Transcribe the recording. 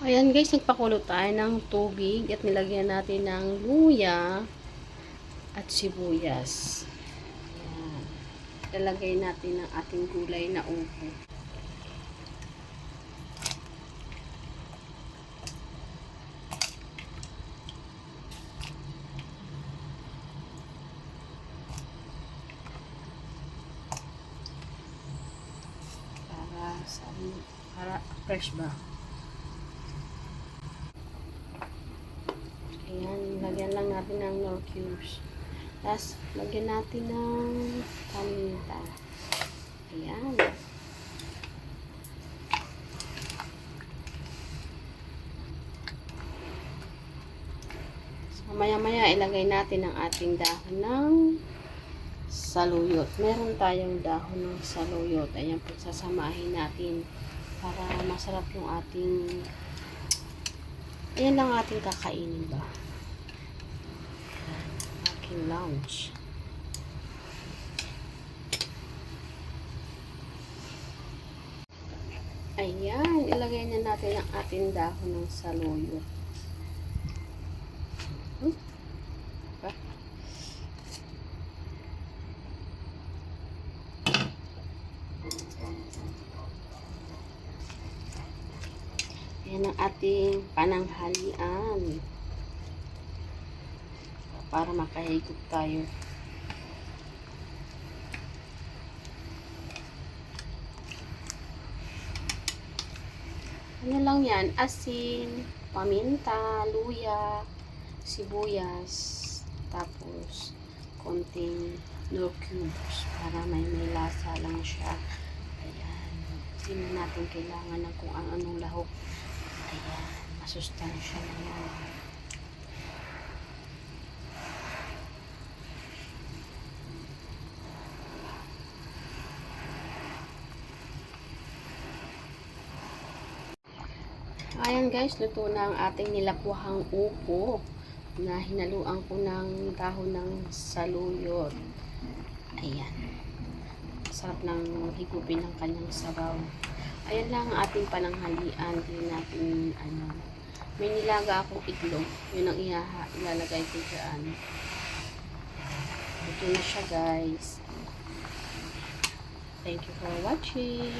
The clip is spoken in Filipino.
Ayan guys, nagpakulo tayo ng tubig at nilagyan natin ng luya at sibuyas. Ayan. Natin ang ating gulay na upo. Para sa para fresh ba? Ayan, lagyan lang natin ng nor cubes. Tapos, lagyan natin ng paminta. Ayan. So, maya-maya ilagay natin ang ating dahon ng saluyot. Meron tayong dahon ng saluyot. Ayan po, sasamahin natin para masarap yung ating Ayan lang ating kakainin ba? Aking lunch. Ayan, ilagay na natin ang ating dahon ng saloyo. Hmm? Ba? Yan ang ating pananghalian. Para makahigop tayo. Ano lang yan? Asin, paminta, luya, sibuyas, tapos konting no cubes para may may lasa lang siya. Ayan. Hindi na natin kailangan ng kung ano-anong lahok. Ayan. Masustansya na yan. Ayan guys, luto na ang ating nilapuhang upo na hinaluan ko ng dahon ng saluyot. Ayan. Sarap ng higupin ng kanyang sabaw. Ayan lang ang ating pananghalian. Hindi natin, ano, may nilaga akong itlog. Yun ang ihaha, ilalagay ko dyan. Ito na siya guys. Thank you for watching.